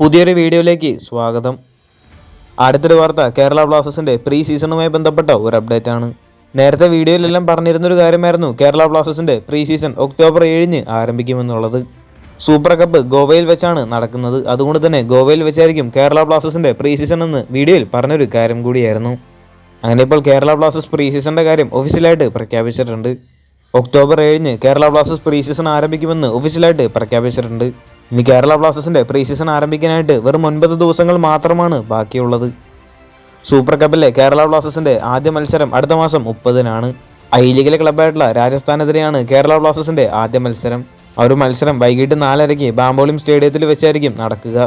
പുതിയൊരു വീഡിയോയിലേക്ക് സ്വാഗതം. അടുത്തൊരു വാർത്ത കേരള ബ്ലാസ്റ്റേഴ്സിന്റെ പ്രീ സീസണുമായി ബന്ധപ്പെട്ട ഒരു അപ്ഡേറ്റ് ആണ്. നേരത്തെ വീഡിയോയിലെല്ലാം പറഞ്ഞിരുന്നൊരു കാര്യമായിരുന്നു കേരള ബ്ലാസ്റ്റേഴ്സിന്റെ പ്രീ സീസൺ ഒക്ടോബർ ഏഴിന് ആരംഭിക്കുമെന്നുള്ളത്. സൂപ്പർ കപ്പ് ഗോവയിൽ വെച്ചാണ് നടക്കുന്നത്. അതുകൊണ്ട് തന്നെ ഗോവയിൽ വെച്ചായിരിക്കും കേരള ബ്ലാസ്റ്റേഴ്സിന്റെ പ്രീ സീസൺ എന്ന് വീഡിയോയിൽ പറഞ്ഞൊരു കാര്യം കൂടിയായിരുന്നു. അങ്ങനെ ഇപ്പോൾ കേരള ബ്ലാസ്റ്റേഴ്സ് പ്രീ സീസണിന്റെ കാര്യം ഒഫീഷ്യലായിട്ട് പ്രഖ്യാപിച്ചിട്ടുണ്ട്. ഒക്ടോബർ ഏഴിന് കേരള ബ്ലാസ്റ്റേഴ്സ് പ്രീ സീസൺ ആരംഭിക്കുമെന്ന് ഒഫീഷ്യലായിട്ട് പ്രഖ്യാപിച്ചിട്ടുണ്ട്. ഇനി കേരള ബ്ലാസ്റ്റേഴ്സിന്റെ പ്രീ സീസൺ ആരംഭിക്കാനായിട്ട് വെറും ഒൻപത് ദിവസങ്ങൾ മാത്രമാണ് ബാക്കിയുള്ളത്. സൂപ്പർ കപ്പിലെ കേരള ബ്ലാസ്റ്റേഴ്സിന്റെ ആദ്യ മത്സരം അടുത്ത മാസം മുപ്പതിനാണ്. ഐ ലീഗിലെ ക്ലബ്ബായിട്ടുള്ള രാജസ്ഥാനെതിരെയാണ് കേരള ബ്ലാസ്റ്റേഴ്സിന്റെ ആദ്യ മത്സരം. ആ ഒരു മത്സരം വൈകിട്ട് നാലരയ്ക്ക് ബാംബോളിം സ്റ്റേഡിയത്തിൽ വെച്ചായിരിക്കും നടക്കുക.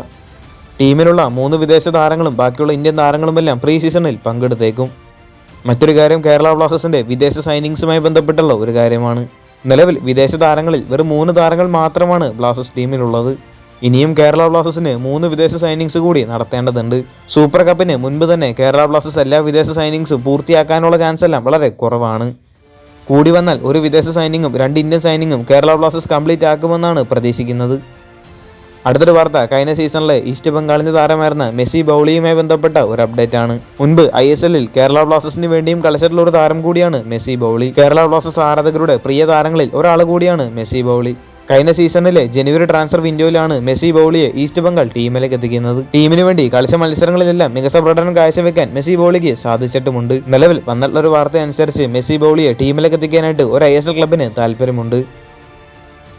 ടീമിലുള്ള മൂന്ന് വിദേശ താരങ്ങളും ബാക്കിയുള്ള ഇന്ത്യൻ താരങ്ങളുമെല്ലാം പ്രീ സീസണിൽ പങ്കെടുത്തേക്കും. മറ്റൊരു കാര്യം കേരള ബ്ലാസ്റ്റേഴ്സിന്റെ വിദേശ സൈനിങ്സുമായി ബന്ധപ്പെട്ടുള്ള ഒരു കാര്യമാണ്. നിലവിൽ വിദേശ താരങ്ങളിൽ വെറും മൂന്ന് താരങ്ങൾ മാത്രമാണ് ബ്ലാസ്റ്റേഴ്സ് ടീമിലുള്ളത്. ഇനിയും കേരള ബ്ലാസ്റ്റേഴ്സിന് മൂന്ന് വിദേശ സൈനിങ്സ് കൂടി നടത്തേണ്ടതുണ്ട്. സൂപ്പർ കപ്പിന് മുൻപ് തന്നെ കേരള ബ്ലാസ്റ്റേഴ്സ് എല്ലാ വിദേശ സൈനിങ്സും പൂർത്തിയാക്കാനുള്ള ചാൻസ് എല്ലാം വളരെ കുറവാണ്. കൂടി വന്നാൽ ഒരു വിദേശ സൈനിങ്ങും രണ്ട് ഇന്ത്യൻ സൈനിങ്ങും കേരള ബ്ലാസ്റ്റേഴ്സ് കംപ്ലീറ്റ് ആക്കുമെന്നാണ് പ്രതീക്ഷിക്കുന്നത്. അടുത്തൊരു വാർത്ത. കഴിഞ്ഞ സീസണിലെ ഈസ്റ്റ് ബംഗാളിന്റെ താരമായിരുന്ന മെസ്സി ബൗളിയുമായി ബന്ധപ്പെട്ട ഒരു അപ്ഡേറ്റ് ആണ്. മുൻപ് ഐ എസ് എല്ലിൽ കേരള ബ്ലാസ്റ്റേഴ്സിന് വേണ്ടിയും കളിച്ചിട്ടുള്ള ഒരു താരം കൂടിയാണ് മെസ്സി ബൗളി. കേരള ബ്ലാസ്റ്റേഴ്സ് ആരാധകരുടെ പ്രിയ താരങ്ങളിൽ ഒരാൾ കൂടിയാണ് മെസ്സി ബൗളി. കഴിഞ്ഞ സീസണിലെ ജനുവരി ട്രാൻസ്ഫർ വിൻഡോയിലാണ് മെസ്സി ബൗളിയെ ഈസ്റ്റ് ബംഗാൾ ടീമിലേക്ക് എത്തിക്കുന്നത്. ടീമിന് വേണ്ടി കളിച്ച മത്സരങ്ങളിലെല്ലാം മികച്ച പ്രകടനം കാഴ്ചവെക്കാൻ മെസ്സി ബൗളിക്ക് സാധിച്ചിട്ടുമുണ്ട്. നിലവിൽ വന്നിട്ടുള്ള ഒരു വാർത്ത അനുസരിച്ച് മെസ്സി ബൗളിയെ ടീമിലേക്ക് എത്തിക്കാനായിട്ട് ഒരു ഐ എസ് എൽ ക്ലബിന് താല്പര്യമുണ്ട്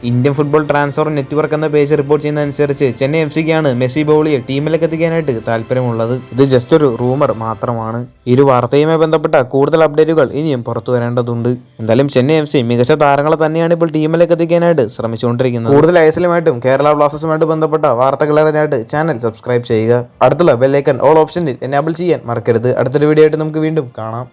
ഇന്ത്യൻ ഫുട്ബോൾ ട്രാൻസ്ഫർ നെറ്റ്വർക്ക് എന്ന പേജ് റിപ്പോർട്ട് ചെയ്യുന്നതനുസരിച്ച് ചെന്നൈ എഫ് സിക്കാണ് മെസ്സി ബൗളിയെ ടീമിലേക്ക് എത്തിക്കാനായിട്ട് താല്പര്യമുള്ളത്. ഇത് ജസ്റ്റ് ഒരു റൂമർ മാത്രമാണ്. ഇരു വാർത്തയുമായി ബന്ധപ്പെട്ട കൂടുതൽ അപ്ഡേറ്റുകൾ ഇനിയും പുറത്തു വരേണ്ടതുണ്ട്. എന്തായാലും ചെന്നൈ എഫ് സി മികച്ച താരങ്ങളെ തന്നെയാണ് ഇപ്പോൾ ടീമിലേക്ക് എത്തിക്കാനായിട്ട് ശ്രമിച്ചുകൊണ്ടിരിക്കുന്നത്. കൂടുതൽ ഐസലുമായിട്ടും കേരള ബ്ലാസ്റ്റേഴ്സുമായിട്ട് ബന്ധപ്പെട്ട വാർത്തകൾ അറിഞ്ഞായിട്ട് ചാനൽ സബ്സ്ക്രൈബ് ചെയ്യുക. അടുത്തുള്ള ബെല്ലൈക്കൺ ഓൾ ഓപ്ഷനിൽ എനാബിൾ ചെയ്യാൻ മറക്കരുത്. അടുത്തൊരു വീഡിയോ ആയിട്ട് നമുക്ക് വീണ്ടും കാണാം.